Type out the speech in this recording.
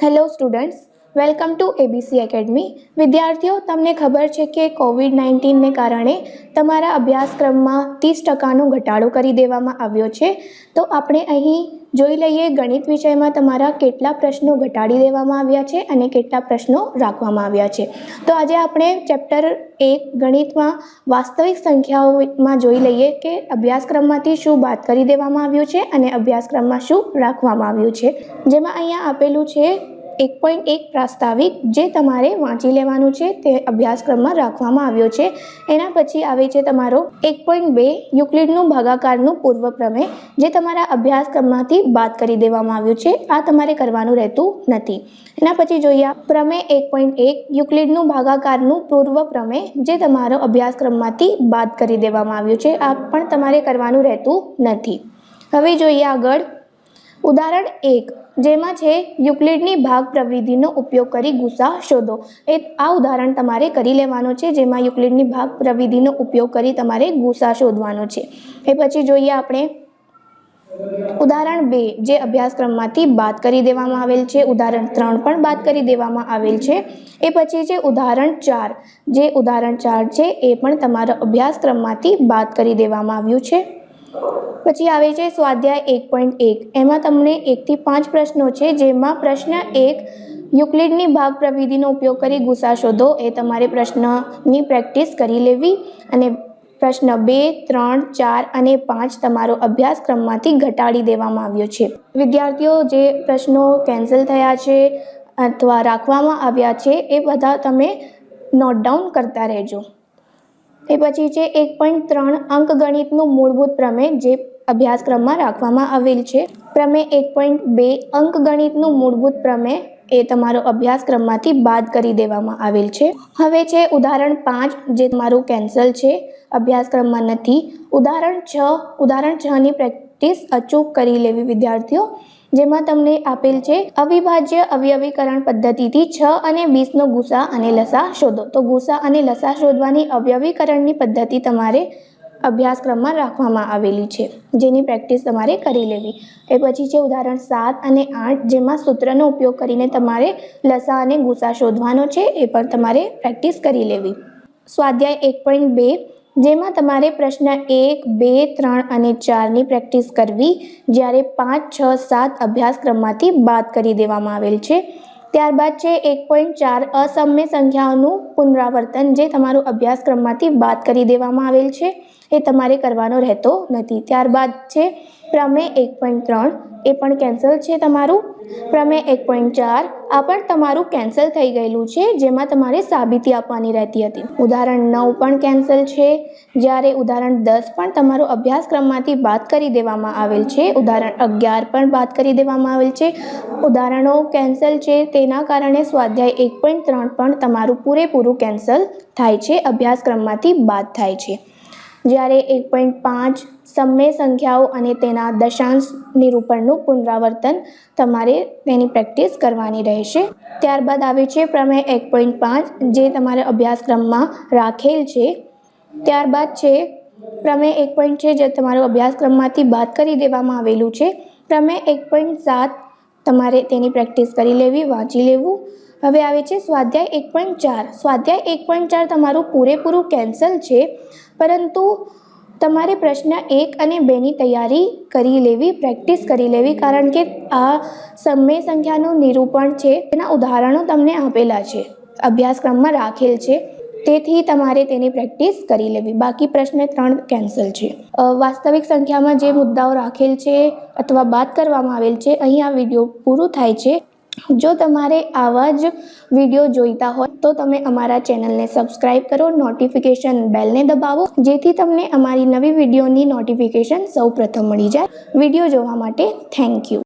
Hello students, welcome to A B C academy વિદ્યાર્થીઓ, તમને ખબર છે કે કોવિડ નાઇન્ટીનને કારણે તમારા અભ્યાસક્રમમાં ત્રીસ ટકાનો ઘટાડો કરી દેવામાં આવ્યો છે. તો આપણે અહીં જોઈ લઈએ ગણિત વિષયમાં તમારા કેટલા પ્રશ્નો ઘટાડી દેવામાં આવ્યા છે અને કેટલા પ્રશ્નો રાખવામાં આવ્યા છે. તો આજે આપણે ચેપ્ટર એક ગણિતમાં વાસ્તવિક સંખ્યાઓમાં જોઈ લઈએ કે અભ્યાસક્રમમાંથી શું બાદ કરી દેવામાં આવ્યું છે અને અભ્યાસક્રમમાં શું રાખવામાં આવ્યું છે. જેમાં અહીંયા આપેલું છે એક પોઈન્ટ એક પ્રાસ્તાવિક જે તમારે વાંચી લેવાનું છે તે અભ્યાસક્રમમાં રાખવામાં આવ્યો છે. એના પછી આવે છે તમારો એક પોઈન્ટ બે યુક્લિડનું ભાગાકારનું પૂર્વ પ્રમેય જે તમારા અભ્યાસક્રમમાંથી બાદ કરી દેવામાં આવ્યું છે. આ તમારે કરવાનું રહેતું નથી. એના પછી જોઈએ પ્રમેય એક પોઈન્ટ એક યુક્લિડનું ભાગાકારનું પૂર્વ પ્રમેય જે તમારો અભ્યાસક્રમમાંથી બાદ કરી દેવામાં આવ્યું છે. આ પણ તમારે કરવાનું રહેતું નથી. હવે જોઈએ આગળ. ઉદાહરણ એક. જેમાં છે, યુક્લિડની ભાગ પ્રવિધિનો ઉપયોગ કરી ગુસા શોધો. એ આ ઉદાહરણ તમારે કરી લેવાનું છે, જેમાં યુક્લિડની ભાગ પ્રવિધિનો ઉપયોગ કરી તમારે ગુસા શોધવાનો છે. એ પછી જોઈએ આપણે ઉદાહરણ બે, જે અભ્યાસક્રમમાંથી બાદ કરી દેવામાં આવેલ છે, ઉદાહરણ ત્રણ પણ બાદ કરી દેવામાં આવેલ છે. એ પછી છે, ઉદાહરણ ચાર, જે ઉદાહરણ ચાર છે, એ પણ તમારા અભ્યાસક્રમમાંથી બાદ કરી દેવામાં આવ્યું છે. પછી આવે છે સ્વાધ્યાય એક પોઈન્ટ એક. એમાં તમને એકથી પાંચ પ્રશ્નો છે, જેમાં પ્રશ્ન એક, યુક્લિડની ભાગ પ્રવિધિનો ઉપયોગ કરી ગુસા શોધો. એ તમારે પ્રશ્નની પ્રેક્ટિસ કરી લેવી. અને પ્રશ્ન બે, ત્રણ, ચાર અને પાંચ તમારો અભ્યાસક્રમમાંથી ઘટાડી દેવામાં આવ્યો છે. વિદ્યાર્થીઓ, જે પ્રશ્નો કેન્સલ થયા છે અથવા રાખવામાં આવ્યા છે, એ બધા તમે નોટ ડાઉન કરતા રહેજો. એ પછી છે એક પોઈન્ટ ત્રણ અંકગણિતનું મૂળભૂત પ્રમેય જે અભ્યાસક્રમમાં રાખવામાં આવેલ છે. પ્રમેય એક પોઈન્ટ બે અંકગણિતનું મૂળભૂત પ્રમેય એ તમારો અભ્યાસક્રમમાંથી બાદ કરી દેવામાં આવેલ છે. હવે છે ઉદાહરણ પાંચ જે તમારું કેન્સલ છે. અભ્યાસક્રમમાં નથી. ઉદાહરણ છ, ઉદાહરણ છની પ્રેક્ટિસ અચૂક કરી લેવી વિદ્યાર્થીઓ. જેમાં તમને આપેલ છે, અવિભાજ્ય અવયવીકરણ પદ્ધતિથી છ અને બીસનો ગુસા અને લસા શોધો. તો ગુસા અને લસા શોધવાની અવયવીકરણની પદ્ધતિ તમારે અભ્યાસક્રમમાં રાખવામાં આવેલી છે. જેની પ્રેક્ટિસ તમારે કરી લેવી. એ પછી છે, ઉદાહરણ સાત અને આઠ, જેમાં સૂત્રનો ઉપયોગ કરીને તમારે લસા અને ગુસા શોધવાનો છે, એ પણ તમારે પ્રેક્ટિસ કરી લેવી. સ્વાધ્યાય એક પોઈન્ટ બે જેમાં તમારે પ્રશ્ન એક, બે, ત્રણ અને ચારની પ્રેક્ટિસ કરવી, જ્યારે પાંચ, છ, સાત અભ્યાસક્રમમાંથી બાદ કરી દેવામાં આવેલ છે. ત્યારબાદ છે એક પોઈન્ટ ચાર, અસમ્ય સંખ્યાઓનું પુનરાવર્તન જે તમારું અભ્યાસક્રમમાંથી બાદ કરી દેવામાં આવેલ છે. એ તમારે કરવાનો રહેતો નથી. ત્યારબાદ છે પ્રમેય એક પોઈન્ટ ત્રણ, એ પણ કેન્સલ છે તમારું? પ્રમેય એક પોઈન્ટ ચાર, આ પણ તમારું કેન્સલ થઈ ગયેલું છે, જેમાં તમારે સાબિતી આપવાની રહેતી હતી. ઉદાહરણ નવ પણ કેન્સલ છે. જ્યારે ઉદાહરણ દસ પણ તમારો અભ્યાસક્રમમાંથી બાદ કરી દેવામાં આવેલ છે. ઉદાહરણ અગિયાર પણ બાદ કરી દેવામાં આવેલ છે. ઉદાહરણો કેન્સલ છે. તેના કારણે સ્વાધ્યાય એક પોઈન્ટ ત્રણ પણ તમારું પૂરેપૂરું કેન્સલ થાય છે. અભ્યાસક્રમમાંથી બાદ થાય છે. જ્યારે એક પોઈન્ટ પાંચ સમય સંખ્યાઓ અને તેના દશાંશ નિરૂપણનું પુનરાવર્તન તમારે તેની પ્રેક્ટિસ કરવાની રહેશે. ત્યારબાદ આવે છે પ્રમેય એક પોઈન્ટ પાંચ, જે તમારે અભ્યાસક્રમમાં રાખેલ છે. ત્યારબાદ છે પ્રમેય એક પોઈન્ટ છે, જે તમારો અભ્યાસક્રમમાંથી બાદ કરી દેવામાં આવેલું છે. પ્રમેય એક પોઈન્ટ સાત, તમારે તેની પ્રેક્ટિસ કરી લેવી, વાંચી લેવું. હવે આવે છે સ્વાધ્યાય એક પોઈન્ટ ચાર. સ્વાધ્યાય એક પોઈન્ટ ચાર તમારું પૂરેપૂરું કેન્સલ છે. પરંતુ તમારે પ્રશ્ન એક અને બેની તૈયારી કરી લેવી પ્રેક્ટિસ કરી લેવી, કારણ કે આ સમય સંખ્યાનું નિરૂપણ છે. તેના ઉદાહરણો તમને આપેલા છે. અભ્યાસક્રમમાં રાખેલ છે. તેથી તમારે તેની પ્રેક્ટિસ કરી લેવી. બાકી પ્રશ્ન ત્રણ કેન્સલ છે. વાસ્તવિક સંખ્યામાં જે મુદ્દાઓ રાખેલ છે અથવા બાદ કરવામાં આવેલ છે, અહીં આ વીડિયો પૂરું થાય છે. જો તમારે આવા જ વીડિયો જોઈતા હોય, તો તમે અમારા ચેનલને સબસ્ક્રાઈબ કરો, નોટિફિકેશન બેલને દબાવો, જેથી તમને અમારી નવી વિડીયોની નોટિફિકેશન સૌ મળી જાય. વીડિયો જોવા માટે થેન્ક યુ.